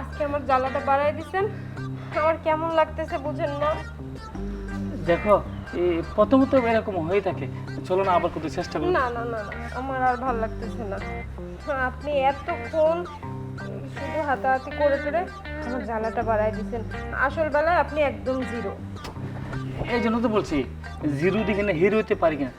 আজকে আমার জ্বালাটা বাড়াই দিছেন। আমার কেমন লাগতেছে বুঝেন না। দেখো এই প্রথমত এরকম হয়ে থাকে। চলো না আবার করতে চেষ্টা করি। না না না না, আমার আর ভালো লাগতেছে না। আপনি এতক্ষণ শুধু হাতাহাতি করে করে আমার জ্বালাটা বাড়াই দিছেন। আসল বেলায় আপনি একদম জিরো। এই জন্য তো বলছি জিরো দিকে না হিরো হতে পারি কিনা।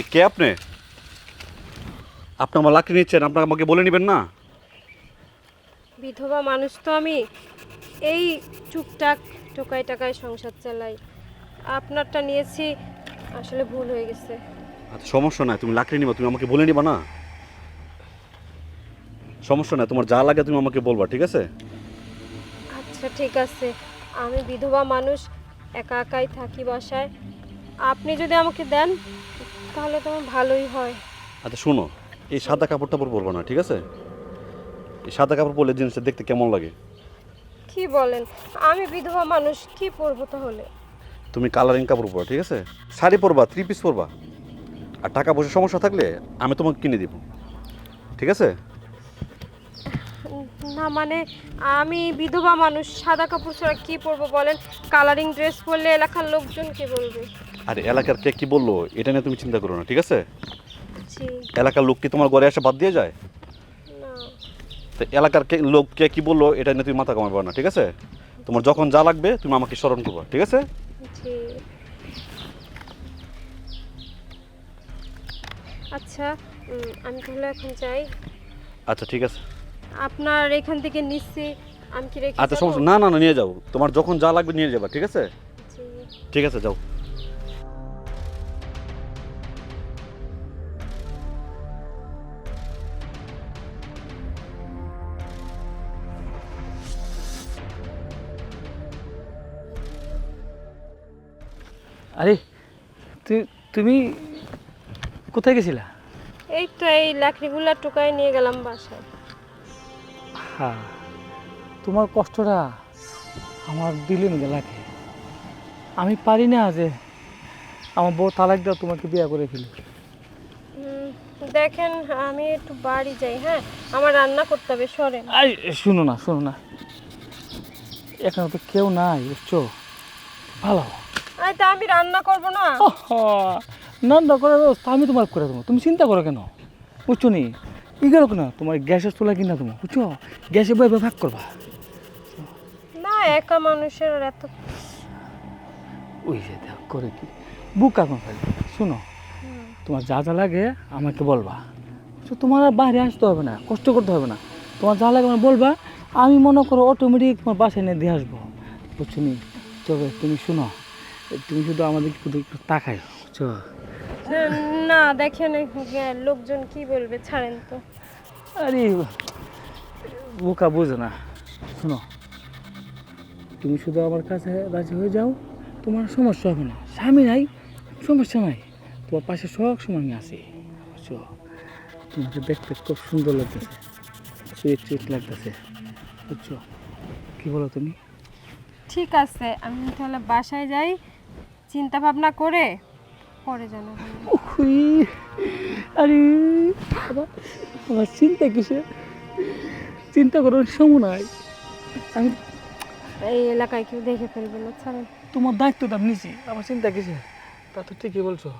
এ কে আপনি? আপনি আমার লাকড়ি নিচ্ছেন আপনাকে আমাকে বলে নেবেন না? বিধবা মানুষ তো আমি। এই টুকটাক টোকাই টাকায় সংসার চালাই। আপনারটা নিয়েছি আসলে ভুল হয়ে গেছে। আচ্ছা সমস্যা নাই তুমি লাকড়ি নিবা তুমি আমাকে বলে নিবা না? সমস্যা নাই তোমার যা লাগে তুমি আমাকে বলবা ঠিক আছে? আচ্ছা ঠিক আছে। আমি বিধবা মানুষ একা একাই থাকি বাসায়। আপনি যদি আমাকে দেন তাহলে তোমার ভালোই হয়। আচ্ছা শোনো এই সাদা কাপড়টা পরবো না ঠিক আছে? এই সাদা কাপড় পরলে জিনিসটা দেখতে কেমন লাগে? কি বলেন? আমি বিধবা মানুষ কি পরবো তাহলে? তুমি কালারিং কাপড় পরো ঠিক আছে? শাড়ি পরবা থ্রি পিস পরবা। আর টাকা পয়সার সমস্যা থাকলে আমি তোমাকে কিনে দিব। ঠিক আছে? না মানে আমি বিধবা মানুষ সাদা কাপড় ছাড়া কি পরবো বলেন? কালারিং ড্রেস পরলে এলাকার লোকজন কি বলবে? আর এলাকার কে কি বলল? এটা নিয়ে তুমি চিন্তা করো না ঠিক আছে? এলাকার লোক কি তোমার ঘরে এসে বাদ দিয়ে যায়? তো এলাকার কে লোক কে কি বলল এটা নিয়ে তুমি মাথা কামাবে না ঠিক আছে? তোমার যখন যা লাগবে তুমি আমাকে স্মরণ করবা ঠিক আছে? আচ্ছা আমি তাহলে এখন যাই। আচ্ছা ঠিক আছে। আপনার এখান থেকে নিচ্ছি আমি কি রেখে আচ্ছা? সমস্যা না না না নিয়ে যাও। তোমার যখন যা লাগবে নিয়ে যাবা ঠিক আছে? ঠিক আছে যাও। আরে তুমি কোথায় গেছিলা? এই তো এই লাকড়িগুলা টুকায় নিয়ে গেলাম বাসায়। হ্যাঁ তোমার কষ্টটা আমার দিলে নিয়ে লাগে আমি পারি না যে আমার বউ তালাক দাও তোমাকে বিয়ে করে ফেলি। দেখেন আমি একটু বাড়ি যাই হ্যাঁ? আমার রান্না করতে হবে সরেন। আই শুনো না শোনো না। এখানে তো কেউ নাই বুঝছ? ভালো। তা আমি রান্না করব না। নন্দ করে ব্যবস্থা আমি তোমার করে দেবো। তুমি চিন্তা করো কেন? বুঝছ নি? ইগেরো কেন? তোমার গ্যাসের চুলা কিনা তোমার বুঝছ? গ্যাসে বই ভাগ করবা। না একা মানুষের এত ওই যে দেখ করে কি? বুক এখন খালি শোনো তোমার যা যা লাগে আমাকে বলবা। তোমার আর বাইরে আসতে হবে না কষ্ট করতে হবে না। তোমার যা লাগে আমার বলবা আমি মনে করো অটোমেটিক তোমার বাসায় নিয়ে দিয়ে আসব। বুঝছ নি? তবে তুমি শোনো তুমি শুধু আমাদের শুধু একটু তাকাই বুঝছ? না দেখেন লোকজন কি বলবে ছাড়েন তো। আরে বোকা বোঝো না। শোনো তুমি শুধু আমার কাছে রাজি হয়ে যাও তোমার সমস্যা হবে না। স্বামী নাই সমস্যা নাই। তোমার পাশে সব সময় আমি আছি বুঝছ? তোমাকে দেখতে খুব সুন্দর লাগতেছে সুইট সুইট লাগতেছে বুঝছ? কি বলো তুমি? ঠিক আছে আমি তাহলে বাসায় যাই। চিন্তা ভাবনা করে পরে জানাব আরে আমার চিন্তা কিসে? চিন্তা করার সময় নাই। আমি এই এলাকায় কেউ দেখে ফেলবে না ছাড়েন তোমার দায়িত্বটা আমি নিছি আমার চিন্তা কিসে? তা তো ঠিকই বলছো।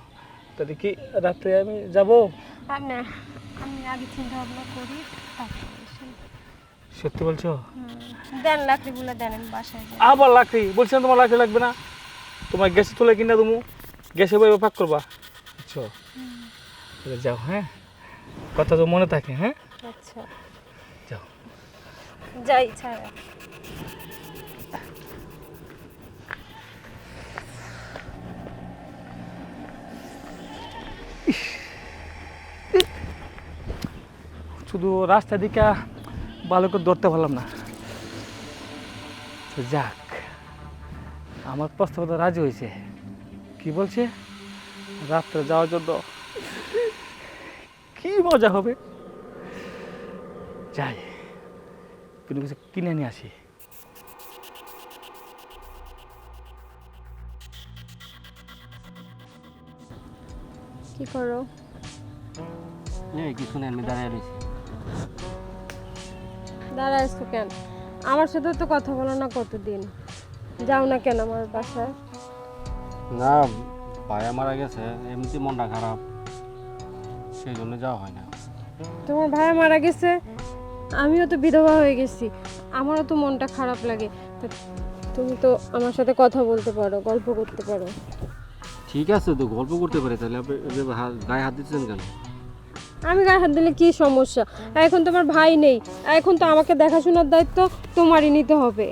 তাহলে কি রাত্রে আমি যাব? না আমি আগে চিন্তা ভাবনা করি সত্যি বলছো? দেন লাকড়িগুলো দেন বাসায় আবার লাকড়ি? বলছিলাম তোমার লাকড়ি লাগবে না। তোমার গ্যাসে তুলে কিনা তুমি গ্যাসে বই পাক করবা। তাহলে যাও হ্যাঁ? কথা তো মনে থাকে হ্যাঁ? আচ্ছা। যাও। যাই ছাড়া। শুধু রাস্তা দিকে ভালো করে ধরতে পারলাম না। তো যাক। আমার প্রস্তাবটা রাজি হয়েছে। কি বলছে? রাত্রে যাওয়ার জন্য কি মজা হবে? যাই কোনো কিছু কিনে নিয়ে আসি। কি করো? এই কিছু নেই আমি দাঁড়িয়ে রয়েছি। দাঁড়াইছো কেন? আমার সাথে তো কথা বলো না কতদিন। যাও না কেন আমার বাসায়? না ভাইয়া মারা গেছে এমনিতে মনটা খারাপ। সেই জন্য যাওয়া হয় না। তোমার ভাই মারা গেছে আমিও তো বিধবা হয়ে গেছি। আমারও তো মনটা খারাপ লাগে। তুমি তো আমার সাথে কথা বলতে পারো গল্প করতে পারো। ঠিক আছে তো গল্প করতে পারি তাহলে। আপনি গায়ে হাত দিচ্ছেন কেন? আমি গায়ে হাত দিলে কি সমস্যা? এখন তোমার ভাই নেই। এখন তো আমাকে দেখাশোনার দায়িত্ব তোমারই নিতে হবে।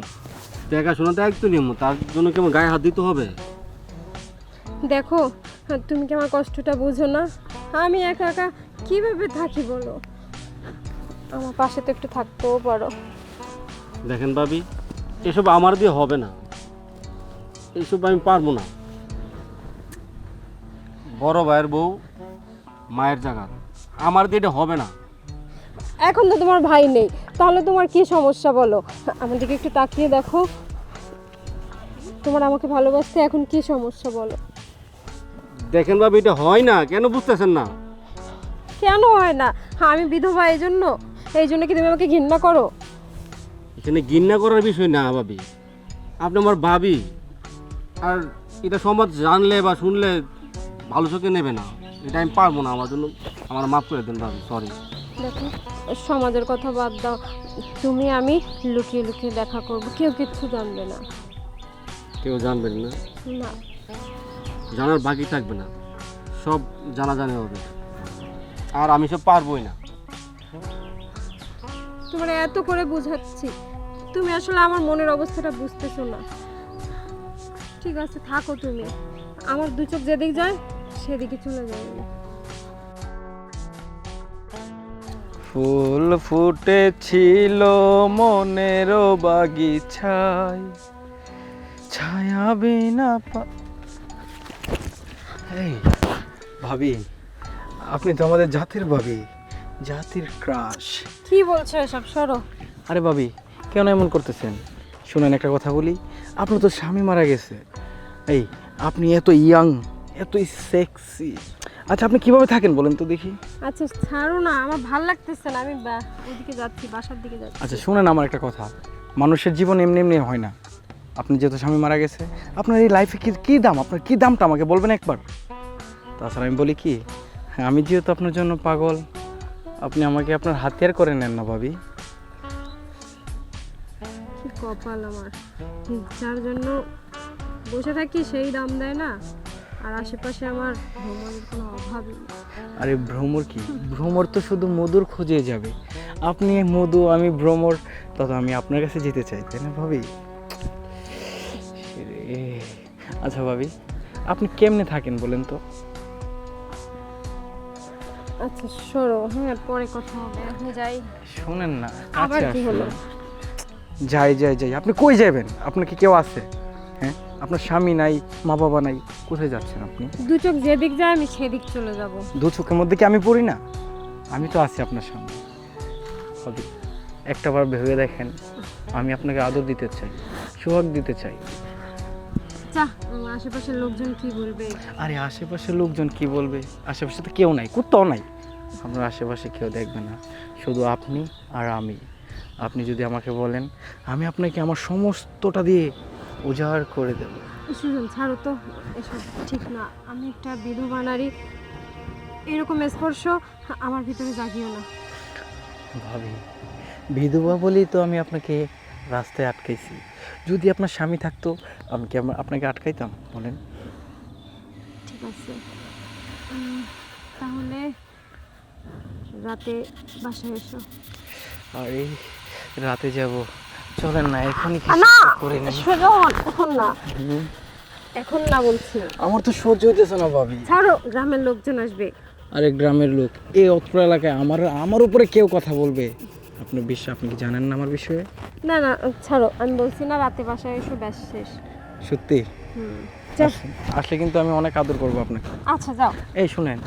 দেখাশোনা তো একটু নিয়ম তার জন্য কি আমার গায়ে হাত দিতে হবে? দেখো তুমি কি আমার কষ্টটা বুঝো না? আমি একা একা কীভাবে থাকি বলো? আমার পাশে তো একটু থাকতেও পারো। দেখেন ভাবি এসব আমার দিয়ে হবে না। এইসব আমি পারব না। বড় ভাইয়ের বউ মায়ের জায়গা আমার দিয়ে এটা হবে না। এখন তো তোমার ভাই নেই। তাহলে তোমার কি সমস্যা বলো? আমার দিকে একটু তাকিয়ে দেখো। তোমার আমাকে ভালোবাসতে এখন কি সমস্যা বলো? দেখেন ভাবি এটা হয় না। কেন বুঝতেছেন না? কেন হয় না? হ্যাঁ আমি বিধবা এই জন্য। এই জন্য কি তুমি আমাকে ঘৃণা করো? এখানে ঘৃণা করার বিষয় না ভাবি। আপনি আমার ভাবি। আর এটা সমাজ জানলে বা শুনলে ভালো চোখে নেবে না। এটা আমি পারব না। আমার জন্য আমার মাফ করে দেন ভাবি সরি দেখো। সমাজের কথা বাদ দাও। তুমি আমি লুকিয়ে লুকিয়ে দেখা করব। কেউ কিচ্ছু জানবে না। কেউ জানবেন না? না। জানার বাকি থাকবে না। সব জানা জানে হবে। আর আমি সব পারবোই না। তোমার এত করে বোঝাচ্ছি। তুমি আসলে আমার মনের অবস্থাটা বুঝতেছো না। ঠিক আছে থাকো তুমি। আমার দু চোখ যেদিক যায় সেদিকে চলে যাবে ফুল ফুটেছিল মনের বাগিছায়। ছায়া বিনা পা- এই ভাবি আপনি তো আমাদের জাতির ভাবি জাতির ক্রাশ। কি বলছো এসব? সরো। আরে ভাবি কেন এমন করতেছেন? শুনেন একটা কথা বলি আপনার তো স্বামী মারা গেছে। এই আপনি এত ইয়াং এতই সেক্সি আচ্ছা আপনি কীভাবে থাকেন বলেন তো দেখি। আচ্ছা ছাড়ো না আমার ভালো লাগতেছে না। আমি ওইদিকে যাচ্ছি বাসার দিকে যাচ্ছি। আচ্ছা শুনেন আমার একটা কথা। মানুষের জীবন এমনি এমনি হয় না। আপনি যেহেতু স্বামী মারা গেছে আপনার এই লাইফে কি কী দাম? আপনার কী দামটা আমাকে বলবেন একবার? তাছাড়া আমি বলি কি আমি যেহেতু আপনার জন্য পাগল আপনি আমাকে আপনার হাতিয়ার করে নেন না ভাবি। কপাল আমার। যার জন্য বসে থাকি সেই দাম দেয় না। আর আশেপাশে আমার ভ্রমণের কোনো অভাবই নেই। আরে ভ্রমর কি? ভ্রমর তো শুধু মধুর খুঁজে যাবে। আপনি মধু আমি ভ্রমর তত আমি আপনার কাছে যেতে চাই তাই না ভাবি? আচ্ছা ভাবি আপনি কেমনে থাকেন বলেন তো? আচ্ছা সরো হ্যাঁ পরে কথা হবে এখন যাই। শোনেন না। আবার কাছে কি হলো? যাই যাই যাই। আপনি কই যাবেন? আপনার কি কেউ আছে? আপনার স্বামী নাই মা বাবা নাই কোথায় যাচ্ছেন আপনি? দু চোখ যেদিক যায় আমি সেদিক চলে যাব। দু চোখের মধ্যে কি আমি পড়ি না? আমি তো আছি আপনার সামনে। ভাবি একটাবার ভেবে দেখেন আমি আপনাকে আদর দিতে চাই সোহাগ দিতে চাই। আশেপাশের লোকজন কি বলবে? আরে আশেপাশের লোকজন কি বলবে? আশেপাশে তো কেউ নাই কুত্তাও নাই। আপনার আশেপাশে কেউ দেখবে না। শুধু আপনি আর আমি। আপনি যদি আমাকে বলেন আমি আপনাকে আমার সমস্তটা দিয়ে উজাড় করে দেব। সুজন ছাড়ো তো এসব ঠিক না। আমি একটা বিধবা নারী এরকম স্পর্শ আমার ভিতরে জাগিও না। ভাবি বিধবা বলেই তো আমি আপনাকে রাস্তায় আটকাইছি। যদি আপনার স্বামী থাকতো আমি কি আমা- আপনাকে আটকাইতাম? বলেন। ঠিক আছে। তাহলে রাতে বাসায় এসো। আর এই রাতে যাব। চলেন না এখনই না করে নেন। এখন না। এখন না বলছি। আমার তো সহ্য হইতেছে না ভাবি। ছাড়ো গ্রামের লোকজন আসবে। আরে গ্রামের লোক এই অত্র এলাকায় আমার আমার উপরে কেউ কথা বলবে? আপনার বিশ্বাস আপনি কি জানেন না আমার বিষয়ে? না না ছাড়ো আমি বলছি না রাতে বাসায় এসে ব্যাস শেষ। সত্যি? আসলে- আসলে কিন্তু আমি অনেক আদর করব আপনাকে। আচ্ছা যাও। এই শুনেন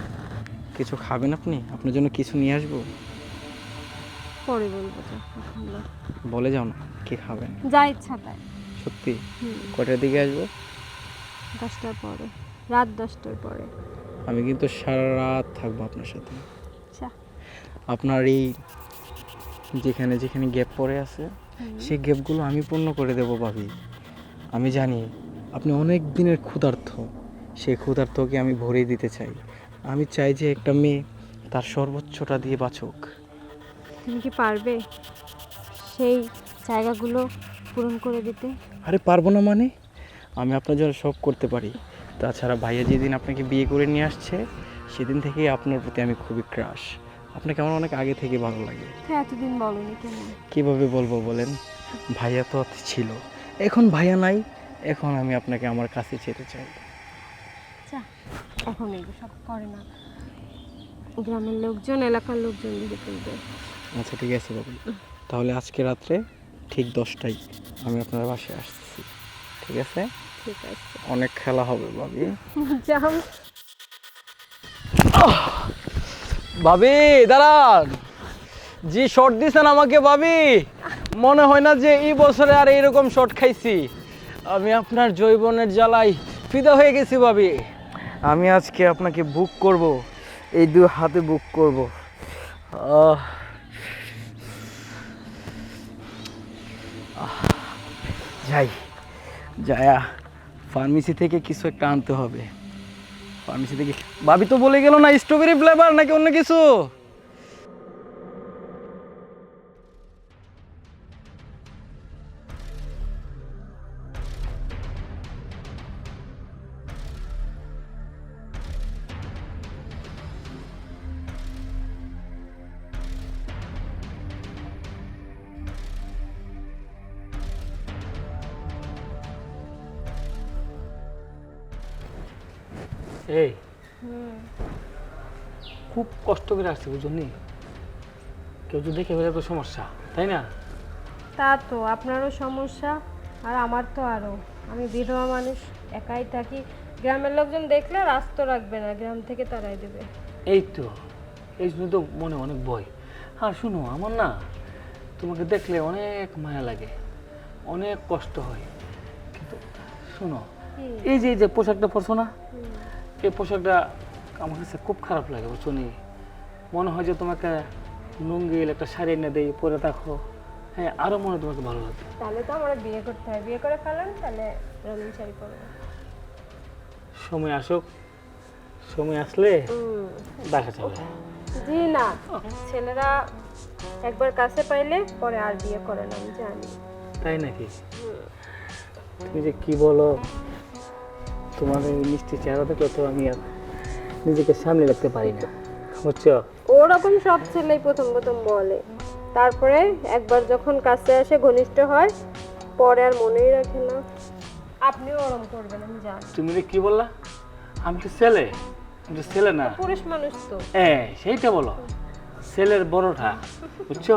কিছু খাবেন আপনি? আপনার জন্য কিছু নিয়ে আসব? পরে বলব বলে যাও না কি খাবেন যা ইচ্ছা তাই। সত্যি? হুম। কয়টার দিকে আসব? দশটার পরে রাত দশটার পরে। আমি কিন্তু সারা রাত থাকব আপনার সাথে। আচ্ছা। আপনার এই যেখানে যেখানে গ্যাপ পড়ে আছে সেই গ্যাপগুলো আমি পূর্ণ করে দেবো ভাবি। আমি জানি আপনি অনেক দিনের ক্ষুধার্থ সেই ক্ষুধার্থকে আমি ভরিয়ে দিতে চাই। আমি চাই যে একটা মেয়ে তার সর্বোচ্চটা দিয়ে বাঁচুক। তুমি কি পারবে সেই জায়গাগুলো পূরণ করে দিতে? আরে পারব না মানে? আমি আপনার জন্য সব করতে পারি। তাছাড়া ভাইয়া যেদিন আপনাকে বিয়ে করে নিয়ে আসছে সেদিন থেকেই আপনার প্রতি আমি খুবই ক্রাশ আপনাকে আমার অনেক আগে থেকে ভালো লাগে। তো এতদিন বলনি কেন? কীভাবে বলব বলেন? ভাইয়া তো ছিল। এখন ভাইয়া নাই এখন আমি আপনাকে আমার কাছে যেতে চাই। আচ্ছা এখন এগুলো সব করে না। গ্রামের লোকজন এলাকার লোকজন দিকে তুলবে আচ্ছা ঠিক আছে বাবু। তাহলে আজকে রাত্রে ঠিক দশটায় আমি আপনার বাসায় আসছি ঠিক আছে? ঠিক আছে। অনেক খেলা হবে ভাবি। যাও। ভাবি দাঁড়ান। জি শর্ট দিছেন আমাকে ভাবি মনে হয় না যে এই বছরে আর এইরকম শর্ট খাইছি। আমি আপনার জৈবনের জ্বালাই ফিদা হয়ে গেছি ভাবি। আমি আজকে আপনাকে বুক করব এই দু হাতে বুক করব। আহ। যাই, যায়া ফার্মেসি থেকে কিছু একটা আনতে হবে। ফার্মেসি থেকে বাবি তো বলে গেল না স্ট্রবেরি ফ্লেভার নাকি অন্য কিছু? করে আসছে বুঝলি কেউ যদি দেখে ফেলে তো সমস্যা তাই না? তা তো আপনারও সমস্যা আর আমার তো আরও। আমি বিধবা মানুষ একাই থাকি। গ্রামের লোকজন দেখলে রাস্তা রাখবে না গ্রাম থেকে তারাই দেবে। এই তো এই জন্য তো মনে অনেক ভয়। আর শুনো আমার না তোমাকে দেখলে অনেক মায়া লাগে অনেক কষ্ট হয়। কিন্তু শুনো এই যে এই যে পোশাকটা পরছো না? এই পোশাকটা আমার কাছে খুব খারাপ লাগে বুঝছ নি? মনে হয় যে তোমাকে লুঙ্গিল একটা শাড়ি এনে দেই পরে দেখো। হ্যাঁ আরও মনে তোমাকে ভালো লাগে তাহলে তো আমরা বিয়ে করতে হয়। বিয়ে করে ফেলেন তাহলে রঙিন শাড়ি পরবো। সময় আসুক। সময় আসলে দেখা যাবে। জি না ছেলেরা একবার কাছে পাইলে পরে আর বিয়ে করে না আমি জানি। তাই নাকি? তুমি যে কি বলো তোমার এই মিষ্টি চেহারা দেখলে তো আমি আর নিজেকে সামনে রাখতে পারি না। বুঝছ ওরকম সব ছেলেই প্রথম প্রথম বলে। তারপরে একবার যখন কাছে আসে ঘনিষ্ঠ হয় পরে আর মনেই রাখে না। আপনিও ওরম করবেন আমি জানি। তুমি কি বললা? আমি তো ছেলে। আমি তো ছেলে না। পুরুষ মানুষ তো। এ সেইটা বলো। ছেলের বড়টা বুঝছ?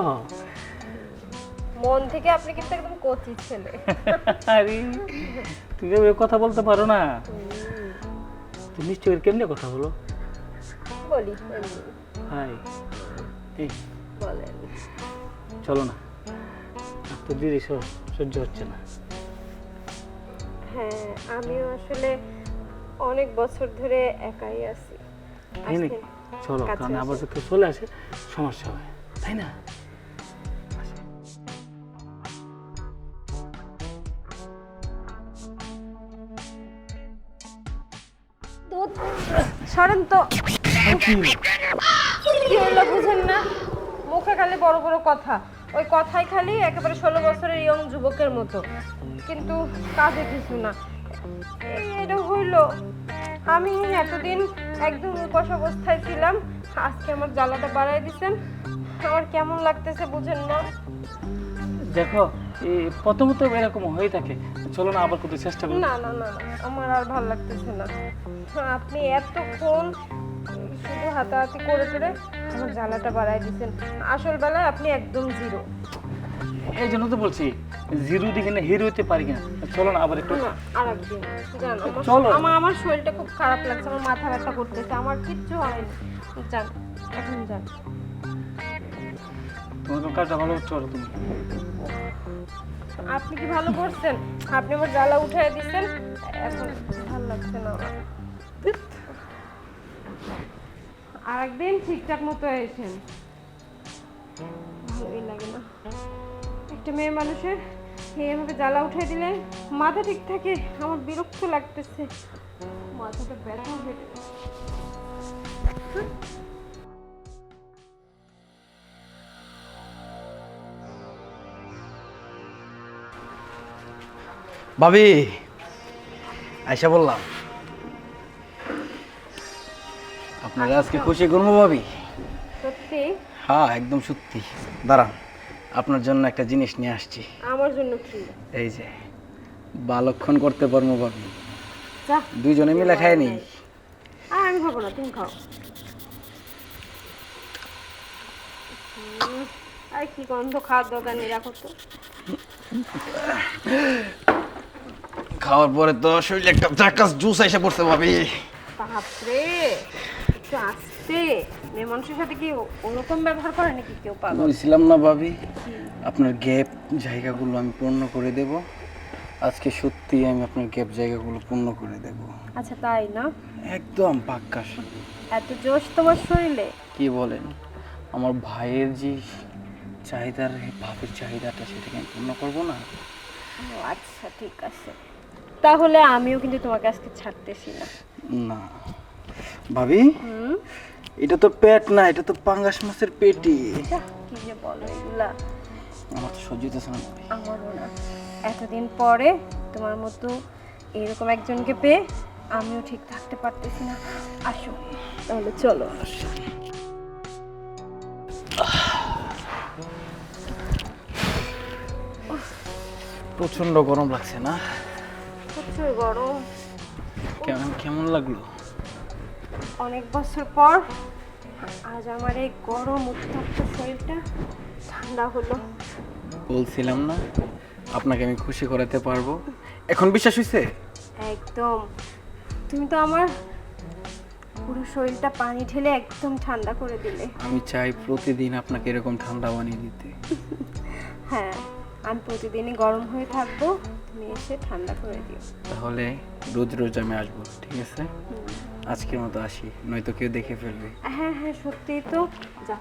মন থেকে আপনি কিন্তু একদম কচি ছেলে। আরে তুমি কথা বলতে পারো না। তুমি করে কেমনে কথা বলো? বলি হাই এই বলেন। চলো না। তো দিদি সহ্য হচ্ছে না। হ্যাঁ আমিও আসলে অনেক বছর ধরে একাই আছি। তাই নাকি? চলো কারণ আবার কেউ চলে আসে সমস্যা হয়। তাই না? সরেন তো। কি? হলো বুঝেন না? মুখে খালি বড় বড় কথা। ওই কথাই খালি একেবারে ষোলো বছরের ইয়ং যুবকের মতো। কিন্তু কাজে কিছু না। এটা হইল আমি এতদিন একদম উপাস অবস্থায় ছিলাম। আজকে আমার জ্বালাটা বাড়াই দিচ্ছেন আমার কেমন লাগতেছে বুঝেন না। দেখো প্রথমত এরকম হয়ে থাকে। চলো না আবার কত চেষ্টা করি। না না না না, আমার আর ভালো লাগতেছে না। আপনি এতক্ষণ শুধু হাতাহাতি করে করে আমার জ্বালাটা বাড়াই দিচ্ছেন আসল বেলায় আপনি একদম জিরো। এই জন্য তো বলছি জিরো দিকে না হিরো হতে পারি না চলো না আবার একটু। আর একদিন চলো। আমার আমার শরীরটা খুব খারাপ লাগছে আমার মাথা ব্যথা করতেছে আমার কিচ্ছু হয়নি যান এখন যান তোমার কাজটা ভালো তুমি? আপনি কি ভালো করছেন? আপনি আমার জ্বালা উঠাই দিচ্ছেন এখন ভালো লাগছে না আমার। আর একদিন ঠিকঠাক মতো এসেন। ভালোই লাগে না। একটা মেয়ে মানুষের এইভাবে জ্বালা উঠাই দিলে মাথা ঠিক থাকে আমার বিরক্ত লাগতেছে। মাথাটা ব্যথা হয়ে। ভাবি আয়সা বললাম। আপনারা আজকে খুশি করব ভাবি। সত্যি? হ্যাঁ একদম সত্যি। দাঁড়ান আপনার জন্য একটা জিনিস নিয়ে আসছি। আমার জন্য কি? এই যে বালক্ষণ করতে পারব ভাবি। দুইজনে মিলে খায় নি। আমি খাব না তুমি খাও। আর কি গন্ধ খাওয়ার দরকার নেই রাখো তো। খাওয়ার পরে তো শরীরে একটা জাকাস জুস এসে পড়ছে ভাবি। বাপরে। একটু আসতে। মেয়ে মানুষের সাথে কি ওরকম ব্যবহার করে নাকি কেউ পাগল? বলছিলাম না ভাবি আপনার গ্যাপ জায়গাগুলো আমি পূর্ণ করে দেব। আজকে সত্যি আমি আপনার গ্যাপ জায়গাগুলো পূর্ণ করে দেব। আচ্ছা তাই না? একদম পাক্কা এত জোশ তোমার শরীরে? কি বলেন আমার ভাইয়ের যে চাহিদার ভাবের চাহিদাটা সেটাকে আমি পূর্ণ করব না? ও আচ্ছা ঠিক আছে। তাহলে আমিও কিন্তু তোমাকে আজকে ছাড়তেছি না। না। ভাবি এটা তো পেট না এটা তো পাঙ্গাস মাছের পেটি। কি যে বলো এগুলা? আমার তো সহ্য হইতেছে না আমারও না। এতদিন পরে তোমার মতো এরকম একজনকে পেয়ে আমিও ঠিক থাকতে পারতেছি না। আসো তাহলে চলো। প্রচণ্ড গরম লাগছে না? প্রচুর গরম। কেমন কেমন লাগল? অনেক বছর পর আজ আমার এই গরম উত্তপ্ত শরীরটা ঠান্ডা হলো। বলছিলাম না আপনাকে আমি খুশি করাতে পারব। এখন বিশ্বাস হয়েছে একদম। তুমি তো আমার পুরো শরীরটা পানি ঢেলে একদম ঠান্ডা করে দিলে। আমি চাই প্রতিদিন আপনাকে এরকম ঠান্ডা বানিয়ে দিতে। হ্যাঁ আমি প্রতিদিনই গরম হয়ে থাকব তুমি এসে ঠান্ডা করে দিও। তাহলে রোজ রোজ আমি আসব ঠিক আছে? আজকের মতো আসি নয়তো কেউ দেখে ফেলবে হ্যাঁ হ্যাঁ সত্যিই তো যা।